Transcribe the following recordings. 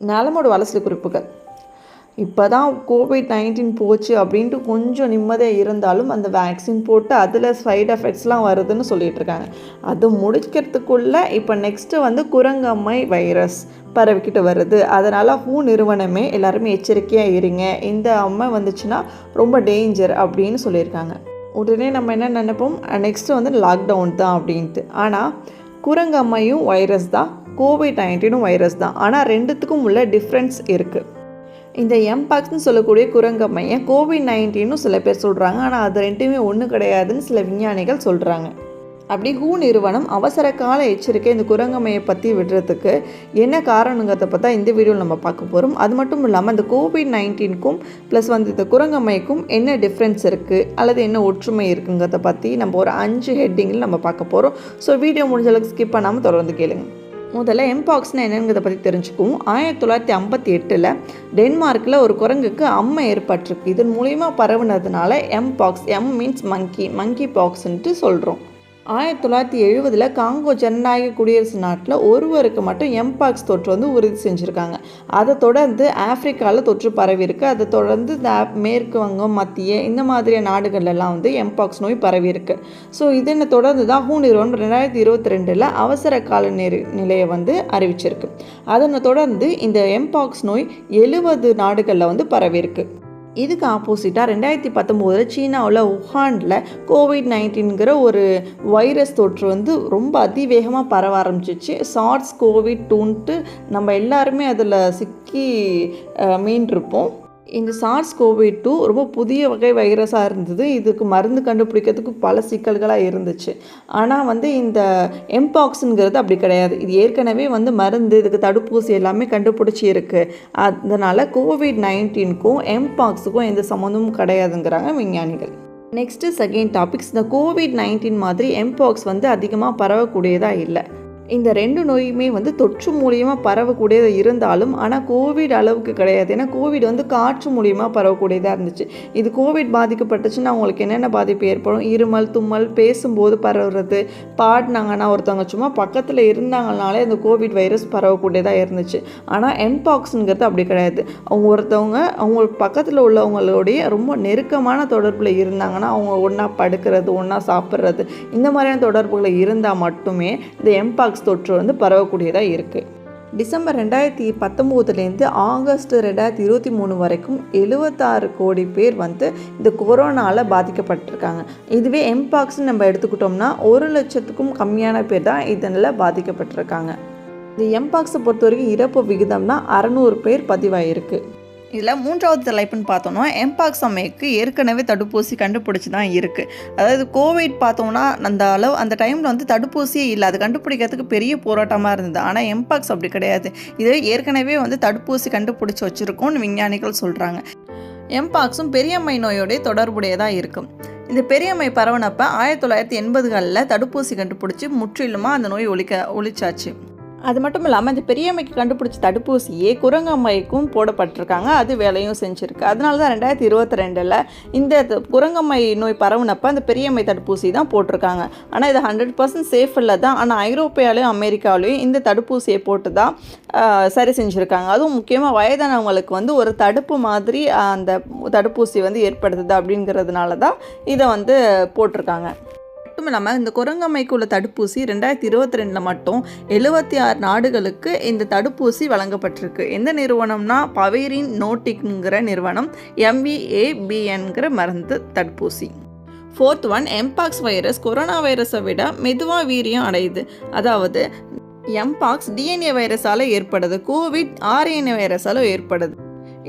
நலமோட வலசல் குறிப்புகள். இப்போ தான் கோவிட் நைன்டீன் போச்சு அப்படின்ட்டு கொஞ்சம் நிம்மதியாக இருந்தாலும் அந்த வேக்சின் போட்டு அதில் சைடு எஃபெக்ட்ஸ்லாம் வருதுன்னு சொல்லிட்டு இருக்காங்க. அது முடிக்கிறதுக்குள்ளே இப்போ நெக்ஸ்ட்டு வந்து குரங்கம்மை வைரஸ் பரவிக்கிட்டு வருது. அதனால் ஹூ நிறுவனமே எல்லாருமே எச்சரிக்கையாக இருங்க. இந்த அம்மை வந்துச்சுன்னா ரொம்ப டேஞ்சர் அப்படின்னு சொல்லியிருக்காங்க. உடனே நம்ம என்ன நினைப்போம்? நெக்ஸ்ட்டு வந்து லாக்டவுன் தான் அப்படின்ட்டு. ஆனால் குரங்கம்மையும் வைரஸ் தான் கோவிட் நைன்டீனும் வைரஸ் தான். ஆனால் ரெண்டுத்துக்கும் உள்ள டிஃப்ரென்ஸ் இருக்குது இந்த எம்பாக்ஸ்னு சொல்லக்கூடிய குரங்கம்மையை கோவிட் நைன்டீனும் சில பேர் சொல்கிறாங்க ஆனால் அது ரெண்டுமே ஒன்று கிடையாதுன்னு சில விஞ்ஞானிகள் சொல்கிறாங்க அப்படி ஹூ நிறுவனம் அவசர கால எச்சரிக்கை இந்த குரங்கம்மையை பற்றி விடுறதுக்கு என்ன காரணங்கிறத பார்த்தா இந்த வீடியோவில் நம்ம பார்க்க போகிறோம் அது மட்டும் இல்லாமல் இந்த கோவிட் நைன்டீனுக்கும் ப்ளஸ் வந்து இந்த குரங்கம்மைக்கும் என்ன டிஃப்ரென்ஸ் இருக்குது அல்லது என்ன ஒற்றுமை இருக்குங்கிறத பற்றி நம்ம ஒரு அஞ்சு ஹெட்டிங்கில் நம்ம பார்க்க போகிறோம் ஸோ வீடியோ முடிஞ்ச அளவுக்கு ஸ்கிப் பண்ணாமல் தொடர்ந்து கேளுங்கள் முதல்ல எம்பாக்ஸ்னால் என்னங்கிறத பற்றி தெரிஞ்சுக்குவோம். ஆயிரத்தி தொள்ளாயிரத்தி ஐம்பத்தி எட்டில் டென்மார்க்கில் ஒரு குரங்குக்கு அம்மை ஏற்பட்டிருக்கு. இதன் மூலிமா பரவுனதுனால mpox M means monkey monkey பாக்ஸ்ன்ட்டு சொல்கிறோம் ஆயிரத்தி தொள்ளாயிரத்தி எழுபதில் காங்கோ ஜனநாயக குடியரசு நாட்டில் ஒருவருக்கு மட்டும் எம்பாக்ஸ் தொற்று வந்து உறுதி செஞ்சுருக்காங்க. அதை தொடர்ந்து ஆஃப்ரிக்காவில் தொற்று பரவி இருக்கு. அதை தொடர்ந்து இந்த மேற்கு வங்கம் மத்திய இந்த மாதிரியான நாடுகள்லாம் வந்து எம்பாக்ஸ் நோய் பரவி இருக்கு. ஸோ இதனை தொடர்ந்து தான் ஹூ நிறுவனம் ரெண்டாயிரத்தி இருபத்தி ரெண்டில் அவசர கால நெறி நிலையை வந்து அறிவிச்சிருக்கு. அதனை தொடர்ந்து இந்த எம்பாக்ஸ் நோய் எழுபது நாடுகளில் வந்து பரவி இருக்கு. இதுக்கு ஆப்போசிட்டாக ரெண்டாயிரத்தி பத்தொம்போதில் சீனாவில் உஹானில் கோவிட் நைன்டீன்கிற ஒரு வைரஸ் தொற்று வந்து ரொம்ப அதிவேகமாக பரவ ஆரம்பிச்சிச்சு. சார்ஸ் கோவிட் டூன்ட்டு நம்ம எல்லாருமே அதில் சிக்கி மீன் மீண்டிருப்போம். இந்த சார்ஸ் கோவிட் டூ ரொம்ப புதிய வகை வைரஸாக இருந்தது. இதுக்கு மருந்து கண்டுபிடிக்கிறதுக்கு பல சிக்கல்களாக இருந்துச்சு. ஆனால் வந்து இந்த எம்பாக்ஸுங்கிறது அப்படி கிடையாது. இது ஏற்கனவே வந்து மருந்து இதுக்கு தடுப்பூசி எல்லாமே கண்டுபிடிச்சி இருக்குது அதனால் கோவிட் நைன்டீனுக்கும் எம்பாக்ஸுக்கும் எந்த சம்மந்தமும் கிடையாதுங்கிறாங்க விஞ்ஞானிகள். நெக்ஸ்ட்டு செகண்ட் டாபிக்ஸ் இந்த கோவிட் நைன்டீன் மாதிரி எம்பாக்ஸ் வந்து அதிகமாக பரவக்கூடியதாக இல்லை. இந்த ரெண்டு நோயுமே வந்து தொற்று மூலியமாக பரவக்கூடியது இருந்தாலும் ஆனால் கோவிட் அளவுக்கு கிடையாது. ஏன்னா கோவிட் வந்து காற்று மூலியமாக பரவக்கூடியதாக இருந்துச்சு. இது கோவிட் பாதிக்கப்பட்டுச்சுன்னா அவங்களுக்கு என்னென்ன பாதிப்பு ஏற்படும்? இருமல் தும்மல் பேசும்போது பரவுறது பாடினாங்கன்னா ஒருத்தவங்க சும்மா பக்கத்தில் இருந்தாங்கனாலே அந்த கோவிட் வைரஸ் பரவக்கூடியதாக இருந்துச்சு. ஆனால் எம்பாக்ஸுங்கிறது அப்படி கிடையாது. அவங்க ஒருத்தவங்க அவங்க பக்கத்தில் உள்ளவங்களுடைய ரொம்ப நெருக்கமான தொடர்பில் இருந்தாங்கன்னா அவங்க ஒன்றா படுக்கிறது ஒன்றா சாப்பிட்றது இந்த மாதிரியான தொடர்புகள் இருந்தால் மட்டுமே இந்த எம்பாக்ஸ் தொற்று வந்து பரவக்கூடியதாக இருக்குது டிசம்பர் ரெண்டாயிரத்தி பத்தொம்போதுலேருந்து ஆகஸ்ட் ரெண்டாயிரத்தி இருபத்தி மூணு வரைக்கும் எழுபத்தாறு கோடி பேர் வந்து இந்த கொரோனாவில் பாதிக்கப்பட்டிருக்காங்க. இதுவே எம்பாக்ஸ்ன்னு நம்ம எடுத்துக்கிட்டோம்னா ஒரு லட்சத்துக்கும் கம்மியான பேர் தான் இதனால் பாதிக்கப்பட்டிருக்காங்க. இந்த எம்பாக்ஸை பொறுத்த வரைக்கும் இறப்பு விகிதம்னா அறநூறு பேர் பதிவாயிருக்கு. இதில் மூன்றாவது தலைப்புன்னு பார்த்தோம்னா எம்பாக்ஸ் அம்மைக்கு ஏற்கனவே தடுப்பூசி கண்டுபிடிச்சி தான் இருக்குது அதாவது கோவிட் பார்த்தோம்னா அந்த அளவு அந்த டைமில் வந்து தடுப்பூசியே இல்லை. அது கண்டுபிடிக்கிறதுக்கு பெரிய போராட்டமாக இருந்தது. ஆனால் எம்பாக்ஸ் அப்படி கிடையாது. இது ஏற்கனவே வந்து தடுப்பூசி கண்டுபிடிச்சி வச்சுருக்கோம்னு விஞ்ஞானிகள் சொல்கிறாங்க எம்பாக்ஸும் பெரியம்மை நோயோடைய தொடர்புடையதாக இருக்கும். இந்த பெரியம்மை பரவனப்போ ஆயிரத்தி தொள்ளாயிரத்தி எண்பதுகளில் தடுப்பூசி கண்டுபிடிச்சி முற்றிலுமாக அந்த நோய் ஒழிக்க ஒழிச்சாச்சு. அது மட்டும் இல்லாமல் இந்த பெரியம்மைக்கு கண்டுபிடிச்ச தடுப்பூசியே குரங்கம்மைக்கும் போடப்பட்டிருக்காங்க. அது வேலையும் செஞ்சுருக்கு. அதனால தான் ரெண்டாயிரத்தி இருபத்தி ரெண்டில் இந்த குரங்கம்மை நோய் பரவுனப்ப அந்த பெரியம்மை தடுப்பூசி தான் போட்டிருக்காங்க. ஆனால் இது ஹண்ட்ரட் பர்சன்ட் சேஃப் இல்லை தான். ஆனால் ஐரோப்பியாலையும் அமெரிக்காவிலையும் இந்த தடுப்பூசியை போட்டு தான் சரி செஞ்சுருக்காங்க. அதுவும் முக்கியமாக வயதானவங்களுக்கு வந்து ஒரு தடுப்பு மாதிரி அந்த தடுப்பூசி வந்து ஏற்படுத்துது அப்படிங்கிறதுனால தான் இதை வந்து போட்டிருக்காங்க. மட்டும் இல்லாமல் இந்த குரங்கமைக்கு உள்ள தடுப்பூசி ரெண்டாயிரத்தி இருபத்தி ரெண்டில் மட்டும் எழுபத்தி ஆறு நாடுகளுக்கு இந்த தடுப்பூசி வழங்கப்பட்டிருக்கு. எந்த நிறுவனம்னா பவேரின் நோட்டிக்ங்கிற நிறுவனம் எம்விஏபிஎன்கிற மருந்து தடுப்பூசி. Fourth one mpox virus corona வைரஸை விட மெதுவாக வீரியம் அடையுது. அதாவது எம்பாக்ஸ் டிஎன்ஏ வைரஸால் ஏற்படுது கோவிட் ஆர்என்ஏ வைரஸால் ஏற்படுது.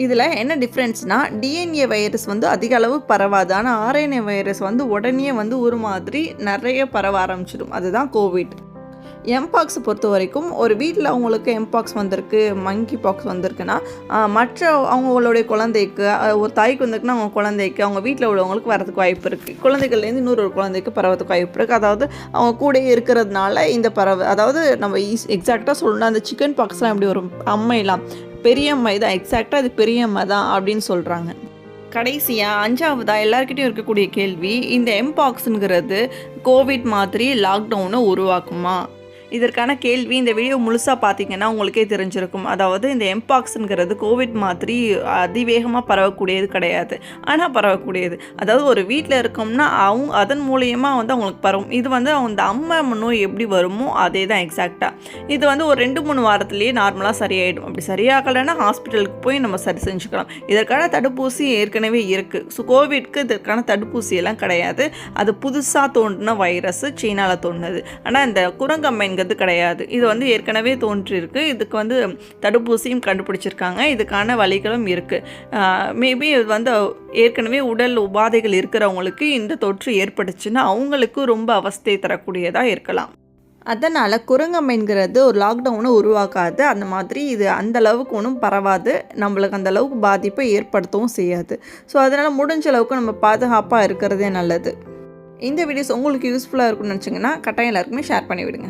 இதில் என்ன டிஃப்ரென்ஸ்னால் டிஎன்ஏ வைரஸ் வந்து அதிக அளவு பரவாது. ஆனால் ஆர்என்ஏ வைரஸ் வந்து உடனே வந்து ஒரு மாதிரி நிறைய பரவ ஆரம்பிச்சிடும். அதுதான் கோவிட் எம்பாக்ஸ் பொறுத்த வரைக்கும் ஒரு வீட்டில் அவங்களுக்கு எம்பாக்ஸ் வந்திருக்கு மங்கி பாக்ஸ் வந்திருக்குன்னா மற்ற அவங்களுடைய குழந்தைக்கு ஒரு தாய்க்கு வந்திருக்குன்னா அவங்க குழந்தைக்கு அவங்க வீட்டில் உள்ளவங்களுக்கு வரதுக்கு வாய்ப்பு இருக்குது குழந்தைகள்லேருந்து இன்னொரு ஒரு குழந்தைக்கு பரவதுக்கு வாய்ப்பு இருக்குது அதாவது அவங்க கூடயே இருக்கிறதுனால இந்த பறவை அதாவது நம்ம ஈஸ் எக்ஸாக்டாக சொல்லணும் அந்த சிக்கன் பாக்ஸ்லாம் எப்படி வரும்? அம்மையெல்லாம் பெரியம்மை தான் எக்ஸாக்டாக அது பெரியம்மை தான் அப்படின்னு சொல்கிறாங்க கடைசியாக அஞ்சாவதாக எல்லாருக்கிட்டையும் இருக்கக்கூடிய கேள்வி இந்த எம்பாக்ஸுங்கிறது கோவிட் மாதிரி லாக்டவுனை உருவாக்குமா? இதற்கான கேள்வி இந்த வீடியோ முழுசாக பார்த்தீங்கன்னா உங்களுக்கே தெரிஞ்சிருக்கும். அதாவது இந்த எம்பாக்ஸுங்கிறது கோவிட் மாதிரி அதிவேகமாக பரவக்கூடியது கிடையாது. ஆனால் பரவக்கூடியது. அதாவது ஒரு வீட்டில் இருக்கோம்னா அவங்க அதன் மூலியமாக வந்து அவங்களுக்கு பரவும். இது வந்து அந்த அம்மா நோய் எப்படி வருமோ அதே தான் எக்ஸாக்டாக இது வந்து ஒரு ரெண்டு மூணு வாரத்துலேயே நார்மலாக சரியாயிடும். அப்படி சரியாகலைன்னா ஹாஸ்பிட்டலுக்கு போய் நம்ம சரி செஞ்சுக்கலாம். இதற்கான தடுப்பூசி ஏற்கனவே இருக்குது ஸோ கோவிட்க்கு இதற்கான தடுப்பூசி எல்லாம் கிடையாது. அது புதுசாக தோன்றின வைரஸ் சீனாவில் தோணுது ஆனால் இந்த அப்படிங்கிறது கிடையாது. இது வந்து ஏற்கனவே தோன்றியிருக்கு இதுக்கு வந்து தடுப்பூசியும் கண்டுபிடிச்சிருக்காங்க. இதுக்கான வழிகளும் இருக்குது மேபி இது வந்து ஏற்கனவே உடல் உபாதைகள் இருக்கிறவங்களுக்கு இந்த தொற்று ஏற்பட்டுச்சுன்னா அவங்களுக்கு ரொம்ப அவஸ்தை தரக்கூடியதாக இருக்கலாம். அதனால் குரங்கம்மைங்கிறது ஒரு லாக்டவுனை உருவாக்காது. அந்த மாதிரி இது அந்த அளவுக்கு ஒன்றும் பரவாது. நம்மளுக்கு அந்த அளவுக்கு பாதிப்பை ஏற்படுத்தவும் செய்யாது. ஸோ அதனால் முடிஞ்ச அளவுக்கு நம்ம பாதுகாப்பாக இருக்கிறதே நல்லது. இந்த வீடியோஸ் உங்களுக்கு யூஸ்ஃபுல்லாக இருக்கும்னு நினச்சிங்கன்னா கட்டாயம் எல்லாருக்குமே ஷேர் பண்ணிவிடுங்க.